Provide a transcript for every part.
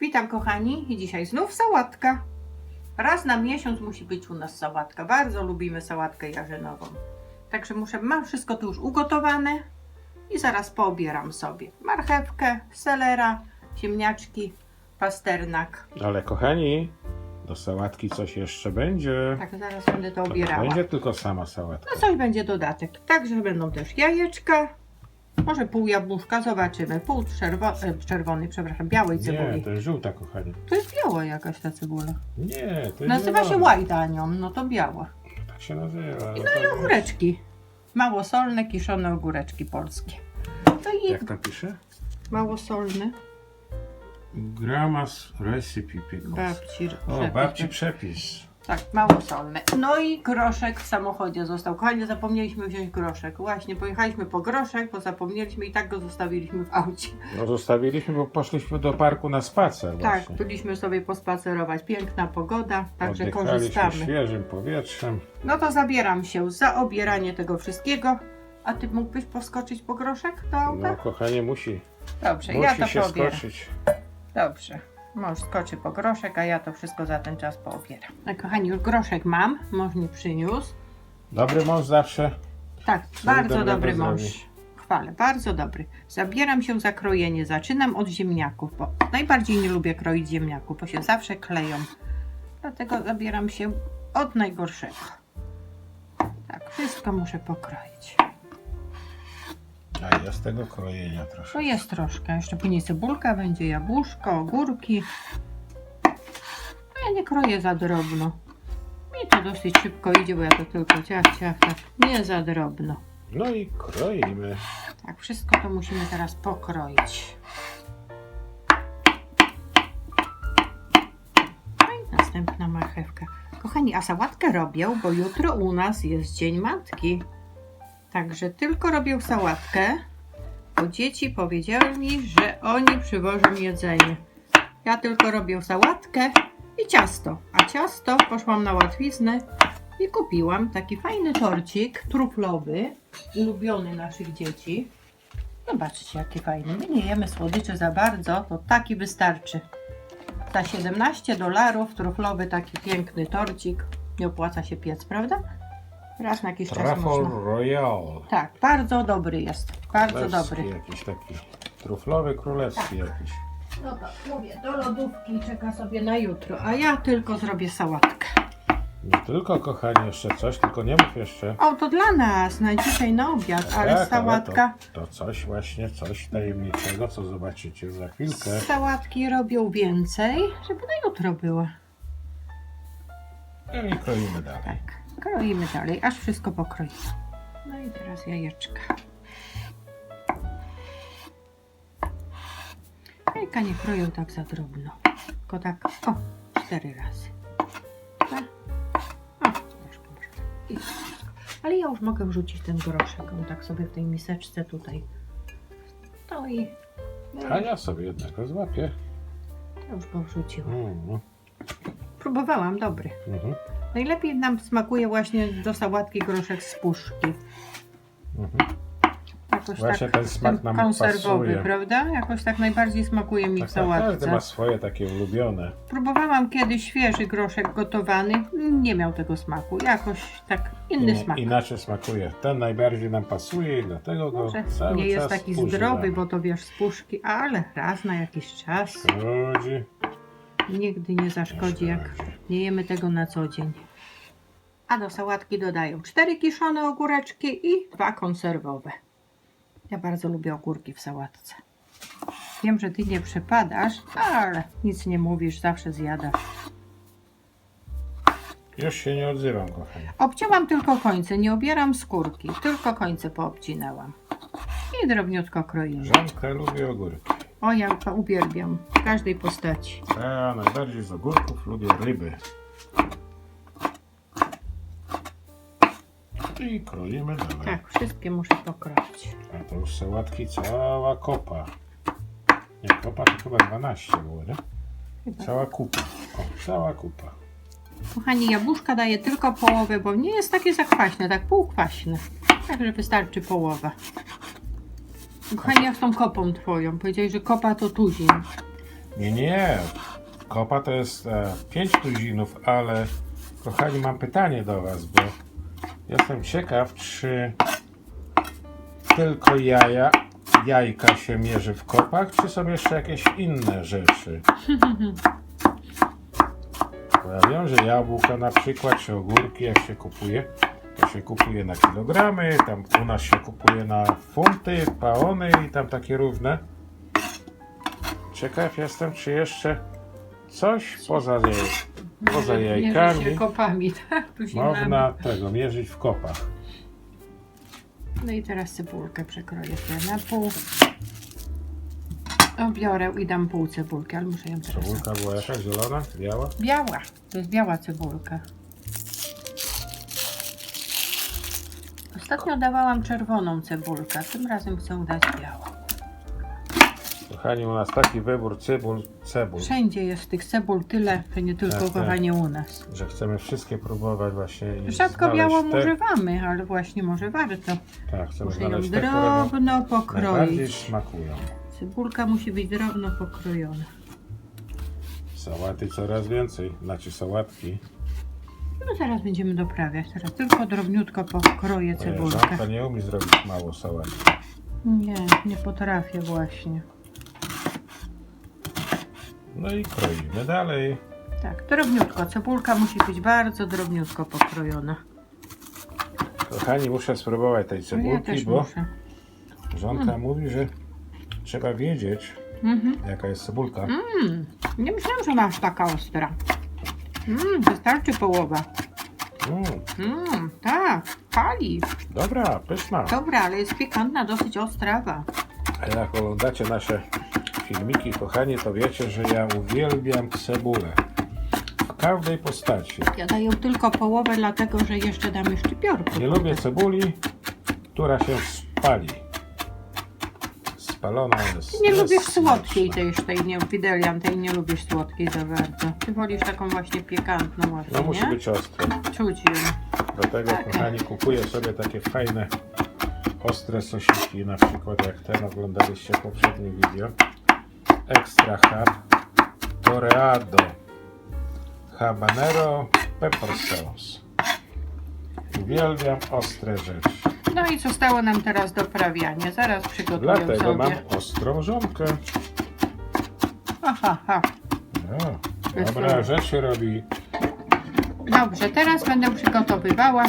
Witam kochani dzisiaj znów sałatka. Raz na miesiąc musi być u nas sałatka. Bardzo lubimy sałatkę jarzynową. Także muszę, mam wszystko tu już ugotowane i zaraz poobieram sobie marchewkę, selera, ziemniaczki, pasternak. Ale kochani, do sałatki coś jeszcze będzie. Tak, zaraz będę to To obierała. będzie tylko sama sałatka. No coś będzie dodatek. Także będą też jajeczka, może pół jabłuszka, zobaczymy. Pół czerwo- e, czerwony, przepraszam, białej Nie, cebuli. to jest żółta, kochani. To jest biała jakaś ta cebula. Nie, to jest Nazywa się zielona. łajtanią, no to biała. Tak się nazywa. No to i jest- ogóreczki. Małosolne, kiszone ogóreczki polskie. To i Jak to pisze? małosolne. Gramas recipe pickles. Babci. O, babci przepis. Tak, małosolne. No i groszek w samochodzie został. Kochani, zapomnieliśmy wziąć groszek. Właśnie, pojechaliśmy po groszek, bo zapomnieliśmy i tak go zostawiliśmy w aucie. No zostawiliśmy, bo poszliśmy do parku na spacer Tak, właśnie. byliśmy sobie pospacerować. Piękna pogoda, także Oddychaliśmy korzystamy. świeżym powietrzem. No to zabieram się za obieranie tego wszystkiego. A ty mógłbyś poskoczyć po groszek do auta? No kochanie musi, Dobrze, ja musi to się pobieram. skoczyć. Dobrze. Mąż skoczy po groszek, a ja to wszystko za ten czas poobieram. No, kochani, już groszek mam. Mąż mi przyniósł. Dobry mąż zawsze. Tak, bardzo dobry zrobi. mąż. Chwalę, bardzo dobry. Zabieram się za krojenie. Zaczynam od ziemniaków, bo najbardziej nie lubię kroić ziemniaków, bo się zawsze kleją. Dlatego zabieram się od najgorszego. Tak, wszystko muszę pokroić. A jest tego krojenia troszkę. To jest troszkę. Jeszcze później cebulka, będzie jabłuszko, ogórki. No ja nie kroję za drobno. Mi to dosyć szybko idzie, bo ja to tylko ciach, ciach, tak. Nie za drobno. No i kroimy. Tak, wszystko to musimy teraz pokroić. No i następna marchewka. Kochani, a sałatkę robię, bo jutro u nas jest Dzień Matki. Także tylko robię sałatkę, bo dzieci powiedziały mi, że oni przywożą jedzenie. Ja tylko robię sałatkę i ciasto. A ciasto poszłam na łatwiznę i kupiłam taki fajny torcik truflowy, ulubiony naszych dzieci. Zobaczcie, jaki fajny. My nie jemy słodyczy za bardzo, to taki wystarczy. Za 17 dolarów truflowy taki piękny torcik. Nie opłaca się piec, prawda? Raz na jakiś czas Truffle można. Royal. Tak, bardzo dobry jest. Bardzo Królewski dobry. jakiś taki. Truflowy królewski jakiś. No tak, mówię, do lodówki i czeka sobie na jutro, a ja tylko zrobię sałatkę. Nie tylko kochani jeszcze coś, tylko nie mów jeszcze. O, to dla nas, na dzisiaj na obiad, ale Tak, sałatka, to, to coś właśnie, coś tajemniczego, co zobaczycie za chwilkę. sałatki robią więcej, żeby na jutro była. No i kroimy dalej. Tak, kroimy dalej, aż wszystko pokroimy. No i teraz jajeczka. Jajka nie kroją tak za drobno, tylko tak, o, cztery razy. Tak. O, troszkę może. I to wszystko. Ale ja już mogę wrzucić ten groszek, on tak sobie w tej miseczce tutaj stoi. Ania sobie jednego złapie. Ja już go wrzuciłam. Mhm. Próbowałam, dobry. Mhm. Najlepiej nam smakuje właśnie do sałatki groszek z puszki. Mhm. Jakoś Właśnie tak, ten smak nam konserwowy, pasuje. prawda? Jakoś tak najbardziej smakuje mi Tak, w tak, każdy sałatce. ma swoje takie ulubione. Próbowałam kiedyś świeży groszek gotowany, nie miał tego smaku. Jakoś tak inny Nie, smak. inaczej smakuje. Ten najbardziej nam pasuje i dlatego go Może cały nie jest czas taki używamy. zdrowy, bo to wiesz z puszki, ale raz na jakiś czas Szkodzi. nigdy nie zaszkodzi, jak. Nie jemy tego na co dzień. A do sałatki dodają cztery kiszone ogóreczki i dwa konserwowe. Ja bardzo lubię ogórki w sałatce. Wiem, że ty nie przepadasz, ale nic nie mówisz, zawsze zjadasz. Już się nie odzywam, kochani. Obcięłam tylko końce, nie obieram skórki, tylko końce poobcinałam. I drobniutko kroimy. Żonka lubi ogórki. O, ja to uwielbiam w każdej postaci. Ja najbardziej z ogórków lubię ryby. I kroimy dalej. Tak, wszystkie muszę pokroić. A to już sałatki cała kopa. Nie, kopa to chyba 12 było, nie? Chyba. Cała kupa. O, cała kupa. Kochani, jabłuszka daję tylko połowę, bo nie jest takie zakwaśne, tak półkwaśne. Także wystarczy połowa. Kochani, jak z tą kopą twoją? Powiedziałeś, że kopa to tuzin. Nie, nie. Kopa to jest e, 5 tuzinów, ale kochani, mam pytanie do Was, bo jestem ciekaw, czy tylko jaja, jajka się mierzy w kopach, czy są jeszcze jakieś inne rzeczy? Bo ja wiem, że jabłka na przykład, czy ogórki, jak się kupuje, to się kupuje na kilogramy, tam u nas się kupuje na funty, paony i tam takie różne. Ciekaw jestem, czy jeszcze coś poza, jej, poza Mierzy się jajkami kopami, tak? Tuzinami. można tego mierzyć w kopach. No i teraz cebulkę przekroję sobie na pół. Obiorę i dam pół cebulki, ale muszę ją teraz... Cebulka była jakaś zielona, biała? Biała. To jest biała cebulka. Ostatnio dawałam czerwoną cebulkę, tym razem chcę dać białą. Kochani, u nas taki wybór cebul, cebul, Wszędzie jest tych cebul tyle, że nie tylko Tak, tak. kochanie u nas. że chcemy wszystkie próbować właśnie i Rzadko znaleźć białą używamy, ale właśnie może warto. Tak, chcemy Muszę ją znaleźć te, które nam drobno najbardziej pokroić. smakują. Cebulka musi być drobno pokrojona. Sałaty coraz więcej, znaczy sałatki. No zaraz będziemy doprawiać. Teraz tylko drobniutko pokroję cebulkę. Koleżanka nie umie zrobić mało sałatki. Nie, nie potrafię właśnie. No i kroimy dalej. Tak, drobniutko. Cebulka musi być bardzo drobniutko pokrojona. Kochani, muszę spróbować tej No ja cebulki, też bo muszę. żonka mówi, że trzeba wiedzieć, Mhm. jaka jest cebulka. Mm, nie myślałam, że masz taka ostra. Mm, wystarczy połowa. Mm, Mm, tak, pali. dobra, pyszna. Dobra, ale jest pikantna, dosyć ostrawa. A jak oglądacie nasze filmiki, kochani, to wiecie, że ja uwielbiam cebulę. W każdej postaci. Ja daję tylko połowę, dlatego że jeszcze damy szczypiorku. Nie lubię cebuli, która się spali. Spalona jest. Nie jest lubisz słodkiej tej, tej nie, Fidelian, tej nie lubisz słodkiej za bardzo. Ty wolisz taką właśnie pikantną ładnie, No musi nie? być ostre. Czuć ją. Dlatego, Tak. kochani, kupuję sobie takie fajne, ostre sosiki, na przykład jak ten oglądaliście w poprzednim video. Extra Hub Toreado Habanero Pepper Sauce. Uwielbiam ostre rzeczy. No i zostało nam teraz doprawianie. Zaraz przygotuję Dlatego sobie. mam ostrą żonkę. Aha, ha. No, dobra rzeczy robi. Dobrze, teraz będę przygotowywała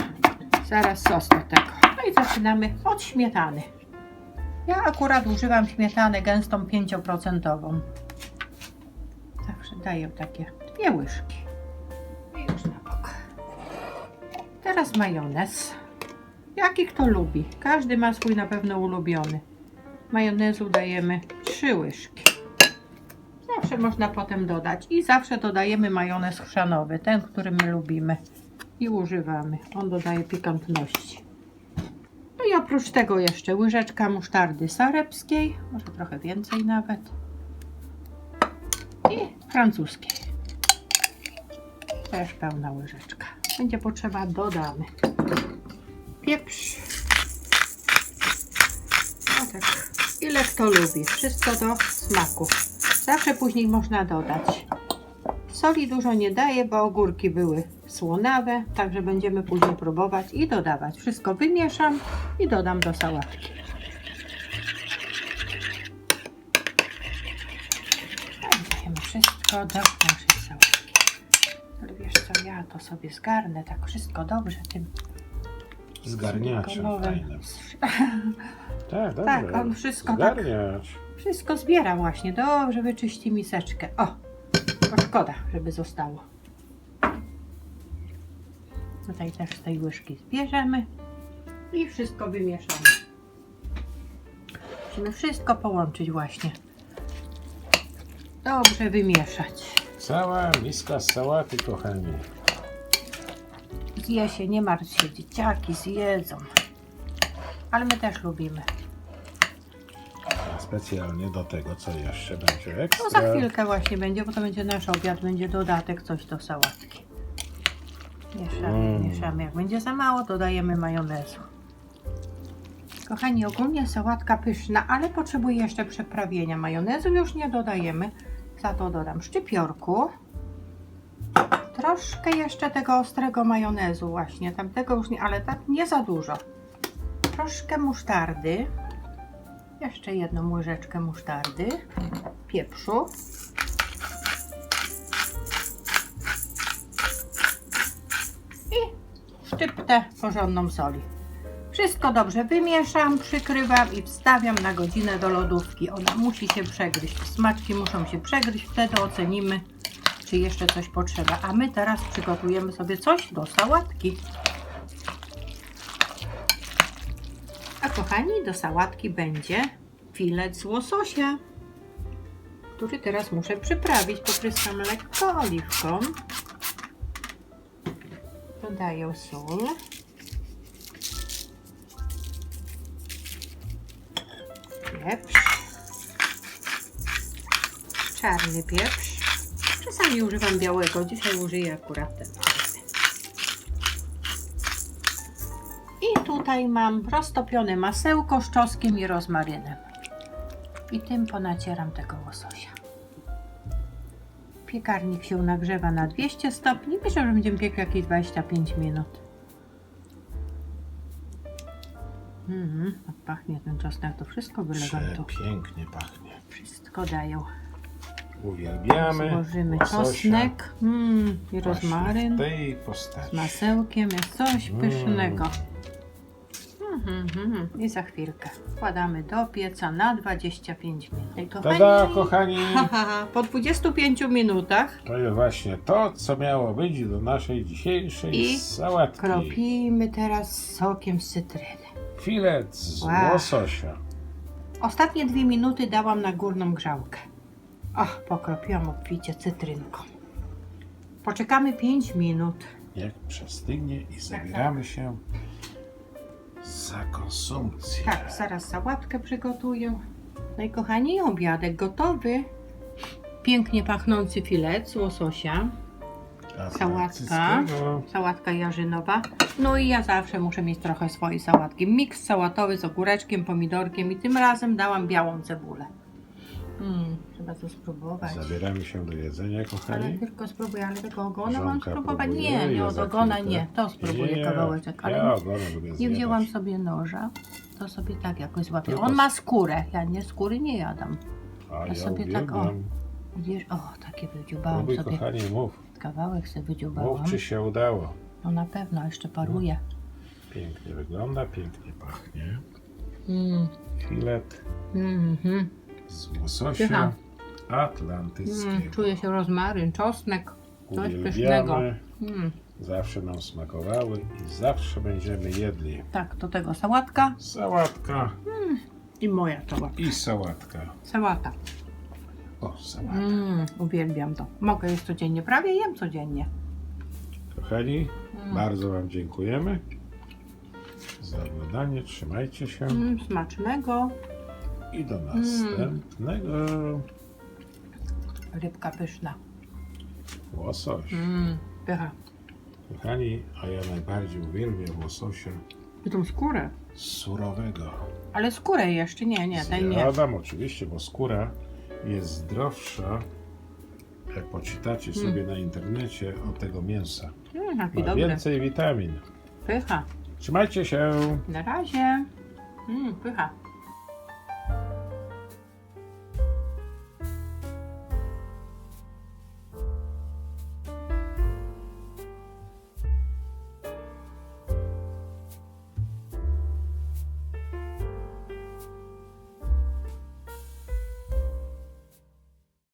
zaraz sos do tego. No i zaczynamy od śmietany. Ja akurat używam śmietany gęstą 5%. Zawsze daję takie dwie łyżki. I już na bok. Teraz majonez. Jaki kto lubi. Każdy ma swój na pewno ulubiony. Majonezu dajemy 3 łyżki. Zawsze można potem dodać. I zawsze dodajemy majonez chrzanowy, ten, który my lubimy i używamy. On dodaje pikantności. No i oprócz tego jeszcze łyżeczka musztardy sarepskiej, może trochę więcej nawet. I francuskiej. Też pełna łyżeczka. Będzie potrzeba, dodamy. Pieprz. No tak, ile kto lubi. Wszystko do smaku. Zawsze później można dodać. Soli dużo nie daję, bo ogórki były słonawe, także będziemy później próbować i dodawać. Wszystko wymieszam i dodam do sałatki. Tak, Dajemy wszystko do naszej sałatki. Wiesz co, ja to sobie zgarnę tak wszystko dobrze tym Zgarniaczem silikonowym. fajnym. Tak, dobrze. Tak, on wszystko tak- Zgarniacz. Wszystko zbiera właśnie. Dobrze wyczyści miseczkę. O, szkoda, żeby zostało. Tutaj też z tej łyżki zbierzemy i wszystko wymieszamy. Musimy wszystko połączyć właśnie. Dobrze wymieszać. Cała miska sałaty, kochani. Zje się, nie martw się, dzieciaki zjedzą. Ale my też lubimy. Specjalnie do tego, co jeszcze będzie No ekstra. za chwilkę właśnie będzie, bo to będzie nasz obiad, będzie dodatek coś do sałatki. Mieszamy, Mm. mieszamy. Jak będzie za mało, dodajemy majonezu. Kochani, ogólnie sałatka pyszna, ale potrzebuje jeszcze przeprawienia. Majonezu już nie dodajemy. Za to dodam szczypiorku. Troszkę jeszcze tego ostrego majonezu właśnie, tamtego już nie, ale tak nie za dużo. Troszkę musztardy. Jeszcze jedną łyżeczkę musztardy. Pieprzu. I szczyptę porządną soli. Wszystko dobrze wymieszam, przykrywam i wstawiam na godzinę do lodówki. Ona musi się przegryźć. Smaczki muszą się przegryźć, wtedy ocenimy, czy jeszcze coś potrzeba. A my teraz przygotujemy sobie coś do sałatki. A kochani, do sałatki będzie filet z łososia, który teraz muszę przyprawić. Popryskam lekko oliwką. Dodaję sól. Pieprz. Czarny pieprz. Czasami używam białego, dzisiaj użyję akurat ten. I tutaj mam roztopione masełko z czosnkiem i rozmarynem. I tym ponacieram tego łososia. Piekarnik się nagrzewa na 200 stopni. Myślę, że będziemy piekli jakieś 25 minut. Jak pachnie ten czosnek, to wszystko wylewam tu. Przepięknie pachnie. Wszystko dają. Uwielbiamy Złożymy łososia czosnek mm, i właśnie rozmaryn w tej postaci. z masełkiem. Jest coś Mm. pysznego. Mhm, mhm. I za chwilkę wkładamy do pieca na 25 minut. I kochani, Tada, kochani! ha, ha, ha, po 25 minutach To jest właśnie to, co miało być do naszej dzisiejszej I sałatki. kropimy teraz sokiem z cytryny. Filet z Wow. łososia. Ostatnie dwie minuty dałam na górną grzałkę. Ach, pokropiłam obficie cytrynką. Poczekamy 5 minut. Jak przestygnie i zabieramy się za konsumpcję. Tak, zaraz sałatkę przygotuję. No i kochani, obiadek gotowy. Pięknie pachnący filet z łososia, Atlantyckiego. sałatka jarzynowa. No i ja zawsze muszę mieć trochę swojej sałatki. Miks sałatowy z ogóreczkiem, pomidorkiem i tym razem dałam białą cebulę. Mm, trzeba to spróbować. Zabieramy się do jedzenia, Ale kochani. tylko spróbuję, ale tego ogona mam Żonka spróbować? próbuje, Nie, nie ja od za ogona chwilkę. nie. To spróbuję Nie, kawałeczek, ale Ja ogona lubię nie zjadać. wzięłam sobie noża. To sobie tak jakoś złapię. Tylko On ma skórę. Ja nie skóry nie jadam. A ja sobie tak, o, uwielbiam. Widzisz, o, takie wydziubałam Próbuj, sobie. kochani, mów. Kawałek sobie wydziubałam. Mów, czy się udało. No na pewno, jeszcze paruje. Pięknie wygląda, pięknie pachnie. Mm, Filet mm, z łososia Pycha. atlantyckiego. mm, czuje się rozmaryn, czosnek. Coś pysznego. Uwielbiamy. Mm, Zawsze nam smakowały i zawsze będziemy jedli. tak, do tego sałatka Sałatka i moja sałatka. i sałatka. Sałata. O, sałatka. Mm, uwielbiam to. Mogę jeść codziennie, prawie jem codziennie. Kochani, Mm. bardzo Wam dziękujemy za oglądanie. Trzymajcie się Mm, smacznego. I do następnego. Rybka pyszna. Łosoś. Mm, pycha. Kochani, a ja najbardziej uwielbiam łososia I tą skórę. surowego. Ale skórę jeszcze, nie, nie, tej nie. Zjadam oczywiście, bo skóra jest zdrowsza, jak poczytacie Mm. sobie na internecie o tego mięsa. Mm, Ma dobry. więcej witamin. Pycha. Trzymajcie się! Na razie. Mm, pycha.